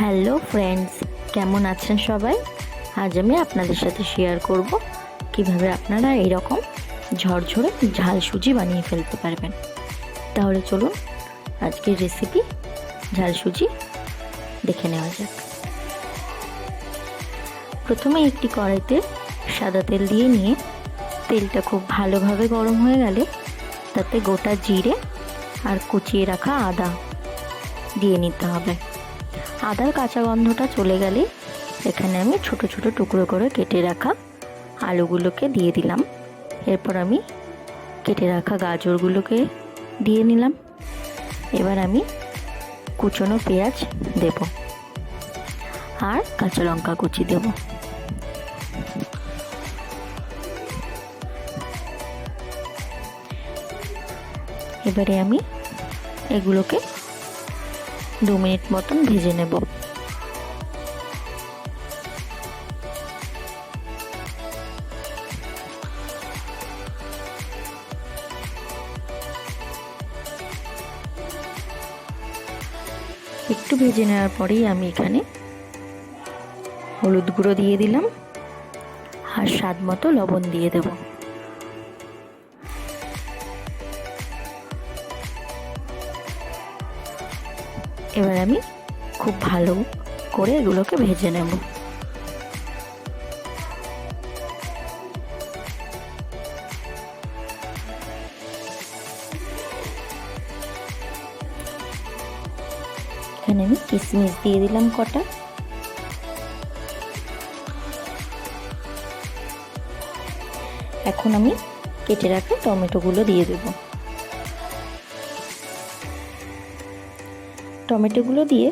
Hello friends, কেমন আছেন সবাই? আজ আমি আপনাদের সাথে শেয়ার করব কীভাবে আপনারা এইরকম ঝরঝরে ঝাল সুজি বানিয়ে ফেলতে পারবেন। তাহলে চলুন আজকের রেসিপি ঝাল সুজি দেখে নেওয়া যাক। প্রথমে একটি কড়াইতে সাদা তেল দিয়ে নিয়ে তেলটা খুব ভালোভাবে গরম হয়ে গেলে তাতে গোটা জিরে আর কুচিয়ে রাখা আদা দিয়ে নিতে হবে। আদার কাঁচা গন্ধটা চলে গেলে এখানে আমি ছোট ছোট টুকরো করে কেটে রাখা আলুগুলোকে দিয়ে দিলাম। এরপর আমি কেটে রাখা গাজরগুলোকে দিয়ে নিলাম। এবার আমি কুচনো পেঁয়াজ দেব আর কাঁচা লঙ্কা কুচি দেব। এবারে আমি এগুলোকে দু মিনিট মতন ভেজে নেব। একটু ভেজে নেওয়ার পরেই আমি এখানে হলুদ গুঁড়ো দিয়ে দিলাম আর স্বাদ মতো লবণ দিয়ে দেবো। এবার আমি খুব ভালো করে এগুলোকে ভেজে নেব। এখানে আমি কিশমিশ দিয়ে দিলাম কটা। এখন আমি কেটে রাখা টমেটোগুলো দিয়ে দেবো। টমেটোগুলো দিয়ে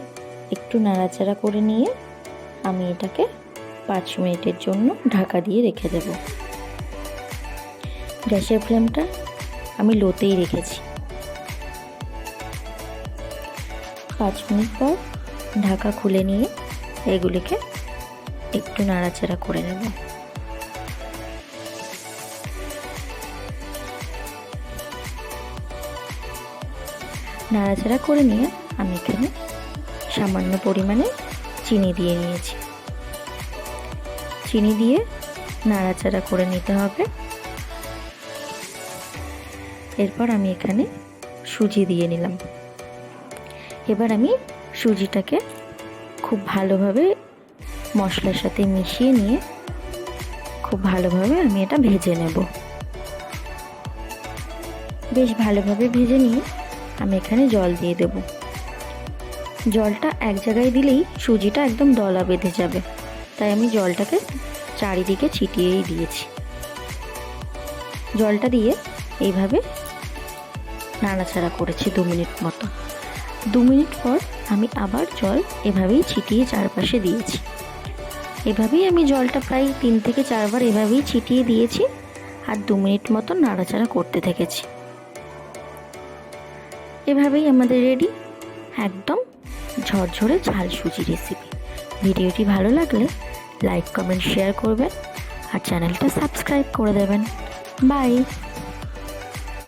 একটু নাড়াচাড়া করে নিয়ে আমি এটাকে পাঁচ মিনিটের জন্য ঢাকা দিয়ে রেখে দেব। গ্যাসের ফ্লেমটা আমি লোতেই রেখেছি। পাঁচ মিনিট পর ঢাকা খুলে নিয়ে এগুলিকে একটু নাড়াচাড়া করে নেব। নাড়াচাড়া করে নিয়ে আমি এখানে সামান্য পরিমাণে চিনি দিয়ে নিয়েছি। চিনি দিয়ে নাড়াচাড়া করে নিতে হবে। এরপর আমি এখানে সুজি দিয়ে নিলাম। এবার আমি সুজিটাকে খুব ভালোভাবে মশলার সাথে মিশিয়ে নিয়ে খুব ভালোভাবে আমি এটা ভেজে নেব। বেশ ভালোভাবে ভেজে নিয়ে আমি এখানে জল দিয়ে দেব। জলটা এক জায়গায় দিলেই সুজিটা একদম দলা বেঁধে যাবে। তাই আমি জলটাকে চারিদিকে ছিটিয়েই দিয়েছি। জলটা দিয়ে এইভাবে নাড়াচাড়া করেছি দু মিনিট মতো। দু মিনিট পর আমি আবার জল এভাবেই ছিটিয়ে চারপাশে দিয়েছি। এভাবেই আমি জলটা প্রায় তিন থেকে চারবার এভাবেই ছিটিয়ে দিয়েছি আর দু মিনিট মতো নাড়াচাড়া করতে থেকেছি। এভাবেই আমাদের রেডি। একদম ঝরঝরে ঝাল সুজি রেসিপি ভিডিওটি ভালো লাগলে লাইক কমেন্ট শেয়ার করবেন আর চ্যানেলটা সাবস্ক্রাইব করে দেবেন। বাই